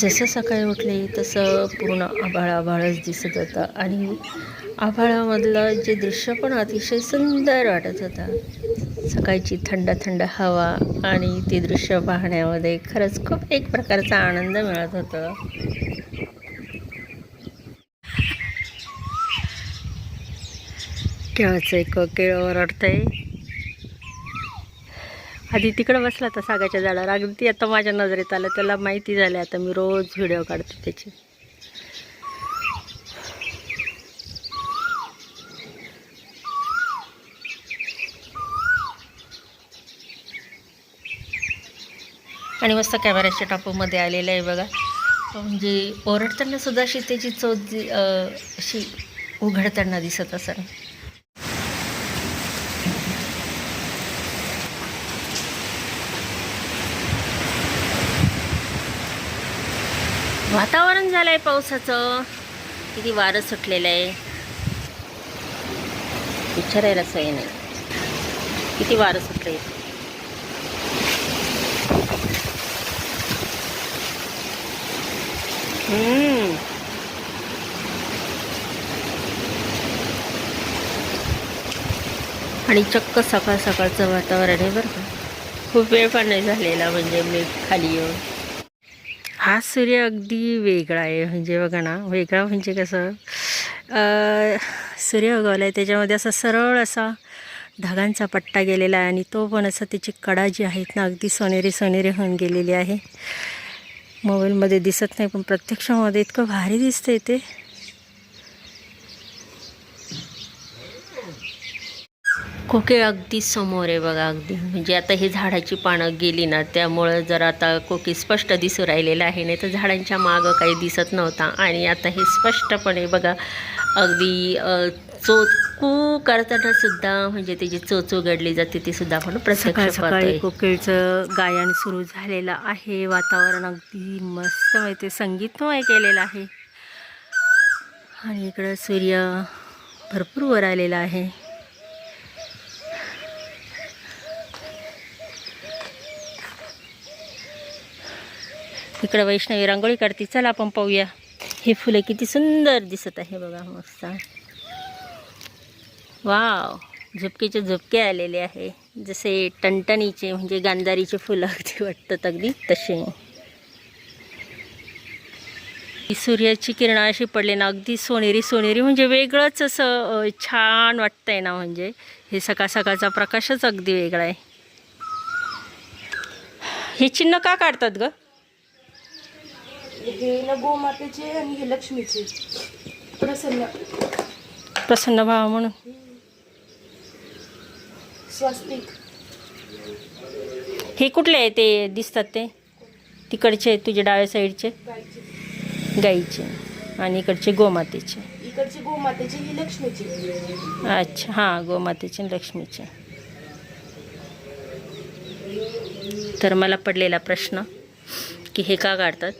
जसं सकाळी उठले तसं पूर्ण आभाळ आभाळच दिसत होतं. आणि आभाळामधलं जे दृश्य पण अतिशय सुंदर वाटत होतं. सकाळची थंड थंड हवा आणि ते दृश्य पाहण्यामध्ये खरंच खूप एक प्रकारचा आनंद मिळत होता. केळाचं एक केळं ओरडतंय. आधी तिकडं बसला होता सागाच्या झाडावर. अगदी आता माझ्या नजरेत आलं. त्याला माहिती झाली आता मी रोज व्हिडिओ काढते त्याची. आणि मस्त कॅमेऱ्याच्या टापूमध्ये आलेलं आहे बघा. म्हणजे ओरडताना सुद्धा अशी त्याची चोच जी- अशी उघडताना दिसत असेल. वातावरण झालंय पावसाचं. किती वारं सुटलेलं आहे. विचारायला सोय नाही. किती वारं सुटलंय. आहे आणि चक्क सकाळ सकाळचं वातावरण आहे बरं का. खूप वेळ पण नाही झालेला म्हणजे मी खाली येऊन. हा सूर्य अगदी वेगळा आहे. म्हणजे बघा ना वेगळा म्हणजे कसं सूर्य उगवला आहे त्याच्यामध्ये असा सरळ असा ढगांचा पट्टा गेलेला आहे आणि तो पण असा त्याची कडा जी आहेत ना अगदी सोनेरी सोनेरी होऊन गेलेली आहे. मोबाईलमध्ये दिसत नाही पण प्रत्यक्षामध्ये इतकं भारी दिसतंय ते. कोकिळ अगदी समोर आहे बघा अगदी. म्हणजे आता ही झाडाची पानं गेली ना त्यामुळं जर आता कोकिळ स्पष्ट दिसू राहिलेलं आहे नाही तर झाडांच्या मागं काही दिसत नव्हता. आणि आता हे स्पष्टपणे बघा अगदी चोच कू करताना सुद्धा म्हणजे त्याची चोच उघडली जाते ती सुद्धा आपण प्रत्यक्ष सकाळी कोकिळचं गायन सुरू झालेलं आहे वातावरण अगदी मस्त माहिती संगीतमय केलेलं आहे. आणि इकडं सूर्य भरपूर वर आलेला आहे. इकडं वैष्णवी रांगोळी काढते. चला आपण पाहूया. हे फुलं किती सुंदर दिसत आहे बघा मस्त. वाव झुपकेचे झुपके आलेले आहे. जसे टणटणीचे म्हणजे गांधारीचे फुलं अगदी वाटतात अगदी तसे. ही सूर्याची किरणं अशी पडले ना अगदी सोनेरी सोनेरी म्हणजे वेगळंच असं छान वाटतंय ना म्हणजे. हे सकाळ सकाळचा प्रकाशच अगदी वेगळा आहे. हे चिन्ह का काढतात ग? हे ना गोमातेचे आणि हे लक्ष्मीचे. प्रसन्न. प्रसन्न भाव म्हणून. स्वस्तिक. हे कुठले आहे ते दिसतात ते? तिकडचे तुझ्या डाव्या साईडचे? गाईचे. आणि इकडचे गोमातेचे. इकडचे गोमातेचे ही लक्ष्मीचे. अच्छा हां गोमातेचे लक्ष्मीचे. तर मला पडलेला प्रश्न की हे का काढतात?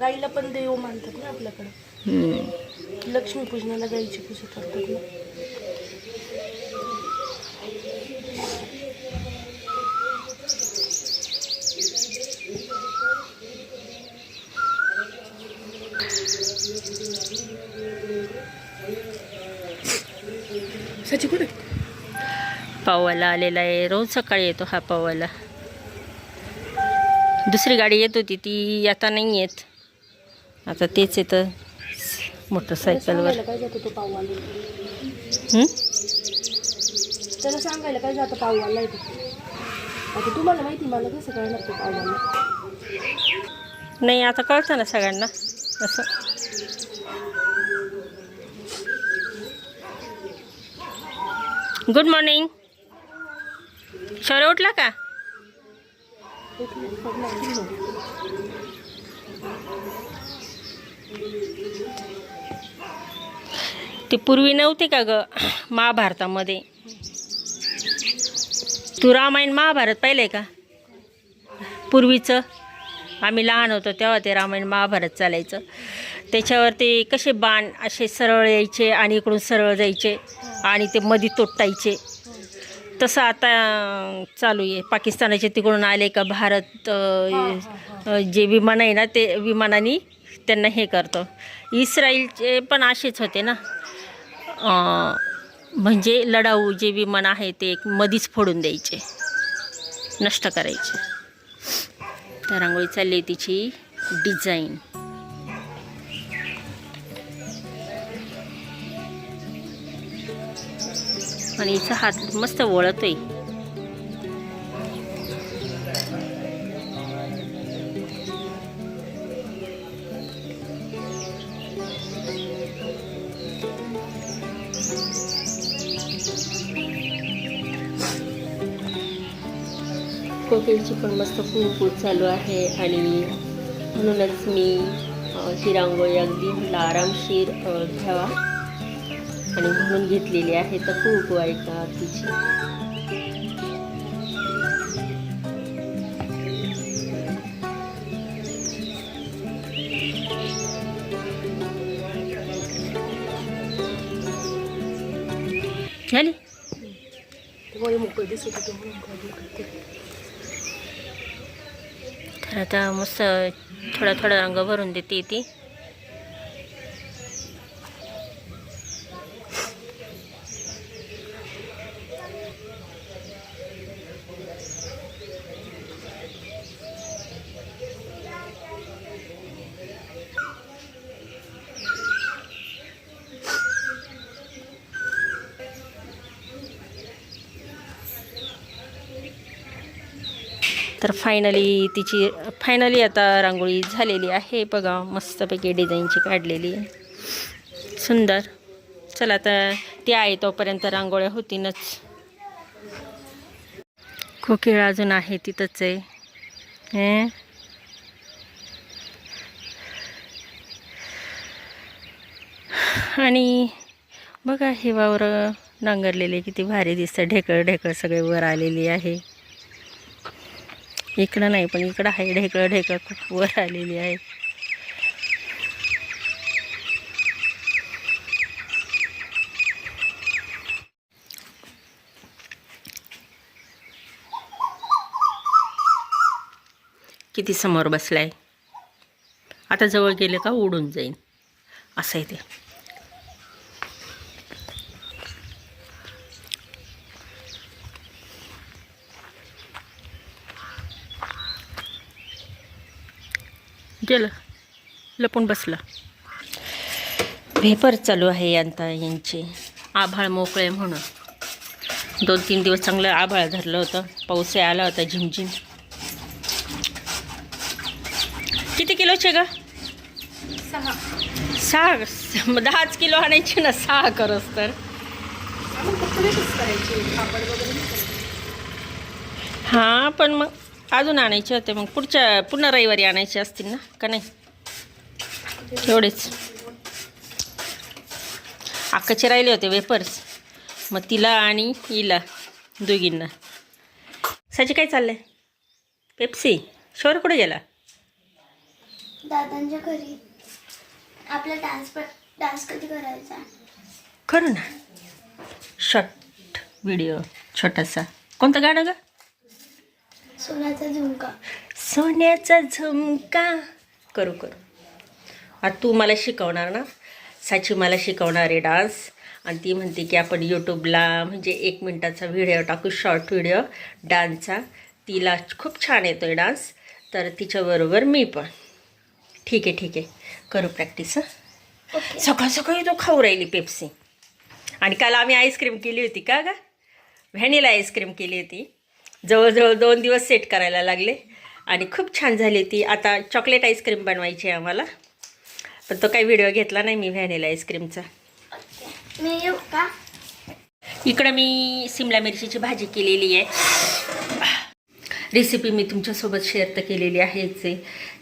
गाईला पण देव मानतात ना आपल्याकडे. हम्म. लक्ष्मी पूजनाला गाईची पूजा करतात ना. सची कुठे? पावाला आलेला आहे. रोज सकाळी येतो हा पावाला दुसरी गाडी येत होती. ती आता नाही येत आता तेच येतं मोटरसायकलवर? त्याला सांगायला काय जातं तो आता तुम्हाला माहिती मला कसं कळणार तो पाववाला नाही आता कळतं ना सगळ्यांना. असं. गुड मॉर्निंग शौर्य उठला का? ते पूर्वी नव्हते का ग? महाभारतामध्ये? तू रामायण महाभारत पाहिलंय का? पूर्वीचं? आम्ही लहान होतो तेव्हा ते रामायण महाभारत चालायचं. त्याच्यावर ते कसे बाण असे सरळ यायचे आणि इकडून सरळ जायचे आणि ते मधी तोटायचे तसं आता चालू आहे. पाकिस्तानाचे तिकडून आले का भारत जे विमान आहे ना ते विमानाने त्यांना हे करतं. इस्राईलचे पण असेच होते ना. म्हणजे लढाऊ जे विमान आहे ते एक मधीच फोडून द्यायचे. नष्ट करायचे. तर रांगोळी चालली आहे तिची डिझाईन. आणि हिचा हात मस्त वळतोय. कोकिलची पण मस्त फूल चालू आहे आणि म्हणूनच मी ही रांगोळी अगदी म्हटलं आरामशीर घ्यावा आणि म्हणून घेतलेली आहे तर खूप ऐका तिची झाली? वय मोकळं दिसत होतं म्हणून करते. तर आता मस्त थोडा थोडा रंग भरून देते ती. तर फायनली तिची फायनली आता रांगोळी झालेली आहे. बघा मस्तपैकी डिझाईनची काढलेली. आहे सुंदर. चला आता ती आहे तोपर्यंत रांगोळ्या होतीनच कोकिळ अजून आहे तिथंच आहे. आणि बघा हे वावर नांगरलेले किती भारी दिसतं. ढेकळ ढेकळ सगळे वर आलेली आहे. इकडं नाही पण इकडं आहे ढेकळं ढेकळं खूप वर आलेली आहे. किती समोर बसलाय? आता जवळ गेले का उडून जाईन. असं आहे ते. गेलं. लपून बसलं. पेपर चालू आहे यांता यांचे. आभाळ मोकळे म्हणून. दोन तीन दिवस चांगलं आभाळ धरलं होतं. पाऊस आला होता झिमझिम. किती किलोचे ग? सहा. सहा मग दहाच किलो आणायचे ना सहा करस तर. हां पण मग अजून आणायचे होते मग पुढच्या पुन्हा रविवारी आणायचे असतील ना का नाही? एवढेच. अक्काचे राहिले होते वेपर्स. मग तिला आणि हिला दोघींना. साची काय चाललंय? पेप्सी शोर कुठे गेला? दादांच्या घरी. आपला डान्स डान्स कधी करायचा? करू ना. शॉर्ट व्हिडिओ छोटासा. कोणतं गाणं ग? सोन्याचा झुमका. सोन्याचा झुमका. करू करू. आता तू मला शिकवणार ना? साची मला शिकवणार आहे डान्स. आणि ती म्हणते की आपण यूट्यूबला म्हणजे एक मिनटाचा व्हिडिओ टाकू शॉर्ट व्हिडिओ डान्सचा. तिला खूप छान येतो आहे डान्स. तर तिच्याबरोबर मी पण. ठीक आहे ठीक आहे. करू प्रॅक्टिस हं? सकाळ सकाळी तो खाऊ राहिली पेप्सी आणि काल आम्ही आईस्क्रीम केली होती का ग? व्हॅनिला आईस्क्रीम केली होती. जवळजवळ दोन दिवस सेट करायला लागले. आणि खूप छान झाली ती. आता चॉकलेट आईस्क्रीम बनवायची आहे आम्हाला. पण तो काही व्हिडिओ घेतला नाही मी व्हॅनिला आईस्क्रीमचा इकडं मी सिमला मिरचीची भाजी केलेली आहे. रेसिपी मी तुमच्यासोबत शेअर तर केलेली आहेच आहे.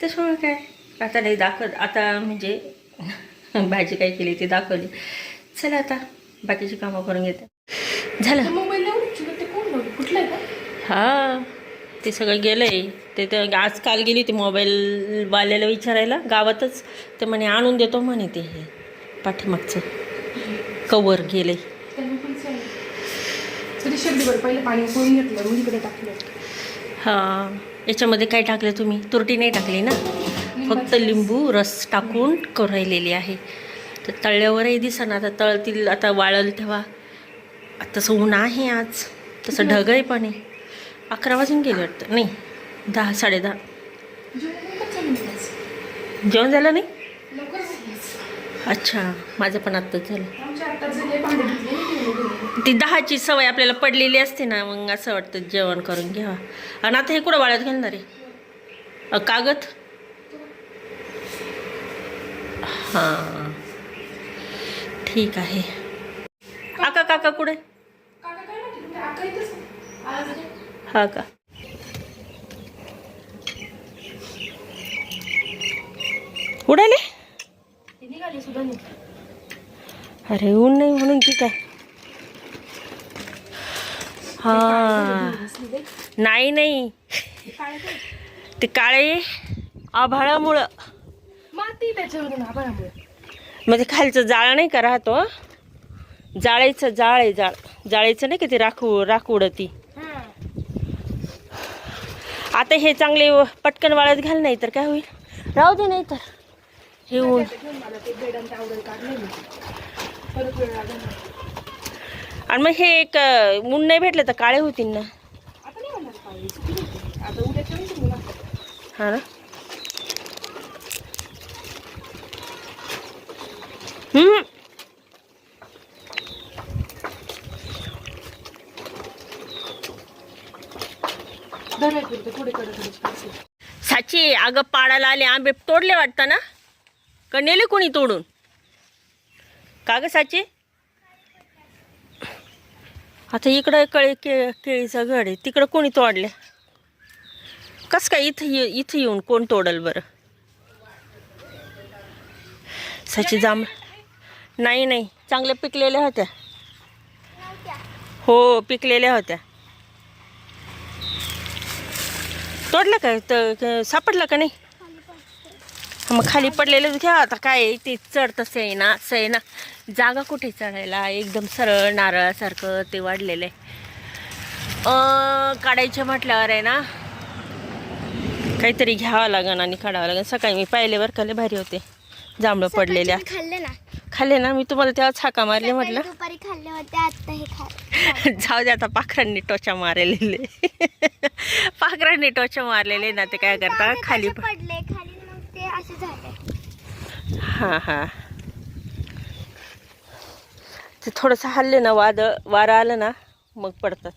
त्याच्यामुळे काय? आता नाही दाखवत. आता म्हणजे भाजी काय केली ती दाखवली. चला आता बाकीची कामं करून घेते. झालं मोबाईल लावून चिकट ते कोण लावलं कुठलं आहे का हा ते सगळं गेलं आहे ते तर आज काल गेली होती मोबाईलवाल्याला विचारायला गावातच. ते म्हणे आणून देतो म्हणे ते. हे पाठीमागचं कवर गेलं आहे हां याच्यामध्ये काय टाकलं तुम्ही? तुरटी नाही टाकली ना? फक्त लिंबू रस टाकून करायलेली आहे. तर तळल्यावरही दिसा आता तळतील आता वाळल तेव्हा तसं ऊन आहे आज. तसं ढगही पण आहे अकरा वाजून गेले वाटतं. नाही दहा साडेदहा. जेवण झालं नाही? अच्छा माझं पण आत्ताच झालं. ती दहाची सवय आपल्याला पडलेली असते ना मग असं वाटतं जेवण करून घ्यावा. आणि आता हे कुठं वाळत घालणार आहे? कागद? हां. ठीक आहे. काका काका कुठे? आहे. हा का उडाले ते. अरे ऊन नाही म्हणून की काय हा. नाही नाही ते? ते काळे आभाळामुळं माती त्याच्यावर आभाळामुळे मग ते खालचं जाळ नाही का राहतो जाळीचं जाळ आहे जाळ जाळीचं नाही का ते राखू राख उडती हा आता हे चांगले पटकन वाळत घाल नाही तर काय होईल? राहू दे नाही तर हे ऊन. आणि मग हे एक ऊन नाही भेटलं तर काळे होतील ना. हा हम्म धरायला पुरते पुढे कडे कडे साची अगं पाडाला आले आंबे तोडले वाटतं ना? का नेले कोणी तोडून? का ग साची? आता इकडं कळे के केळीचा घड आहे तिकडं कोणी तोडले? कस काय इथं ये इथं येऊन कोण तोडल बरं? साची जांभ नाही नाही चांगल्या पिकलेल्या होत्या. हो पिकलेल्या होत्या. तोडलं काय तर सापडलं का नाही? मग खाली पडलेलं घ्या. आता काय ते चढतंच आहे ना असं आहे ना जागा कुठे चढायला? एकदम सरळ नारळासारखं ते वाढलेलं आहे. अं, काढायचं म्हटल्यावर आहे ना काहीतरी घ्यावं लागेल आणि काढावं लागेल सकाळी मी पाहिल्यावर खाली भारी होते. जांभळं पडलेल्या. खाल्ले ना. खाल्ले ना मी तुम्हाला तेव्हा छाका मारले म्हटलं. दुपारी खाल्ले होते आता हे खा जाऊ दे आता पाखरांनी टोचा मारलेले. पाखरांनी टोचा मारलेले ना ते काय करता? खाली पडले खाली मग ते असे झाले. हां हां. ते थोडंसं हल्ले ना वाद वारं आलं ना मग पडतात.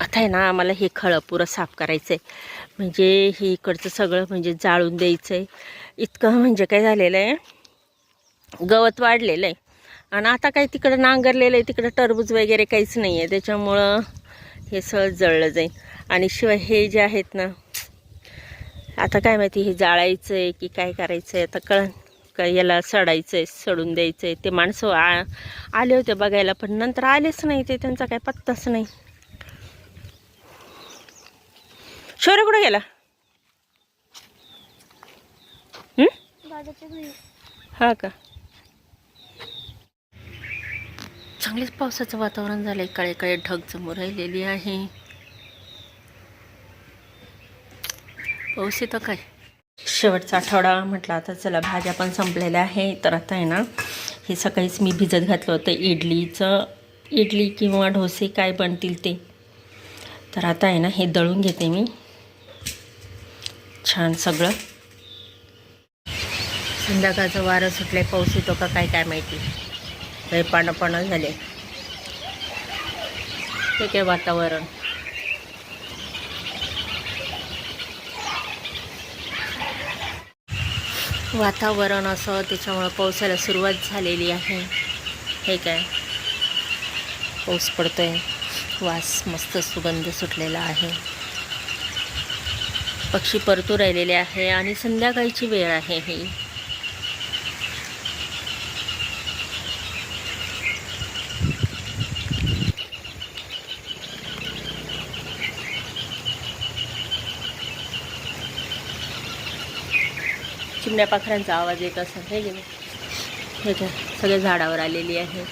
आता आहे ना आम्हाला हे खळं पुरं साफ करायचं आहे म्हणजे हे इकडचं सगळं म्हणजे जाळून द्यायचं आहे इतकं म्हणजे काय झालेलं आहे गवत वाढलेलं आहे आणि आता काय तिकडं नांगरलेलं आहे तिकडं टरबूज वगैरे काहीच नाही आहे त्याच्यामुळं हे सहज जळलं जाईल. आणि शिवाय हे जे आहेत ना आता काय माहिती हे जाळायचं आहे की काय करायचं आहे आता कळ याला सडायचं आहे सडून द्यायचं आहे ते माणसं आ आले होते बघायला पण नंतर आलेच नाही ते. त्यांचा काय पत्ताच नाही. शौर्य कुठे गेला? हं? हा का? चांगलेच पावसाचं वातावरण झालंय. काळे काळे ढग समोर राहिलेली आहे. पाऊस येतं काय? शेवटचा आठवडा म्हटलं आता चला भाज्या पण संपलेल्या आहे तर आता आहे ना हे सकाळीच मी भिजत घातलं होतं. इडलीचं इडली किंवा डोसे काय बनतील ते. तर आता आहे ना हे दळून घेते मी. छान सगळं. संध्याकाळचं वारं सुटले पाऊस येतो का काय काय माहिती. काही पानं पानं झाले. ते काय वातावरण. वातावरण असं त्याच्यामुळं पावसाला सुरुवात झालेली आहे. हे काय? पाऊस पडतोय. वास मस्त सुगंध सुटलेला आहे. पक्षी परतू राहिलेले आहे आणि संध्याकाळची वेळ आहे ही. चिमण्या पाखरांचा आवाज येत असा हे गेले सगळ्या झाडावर आलेली आहे.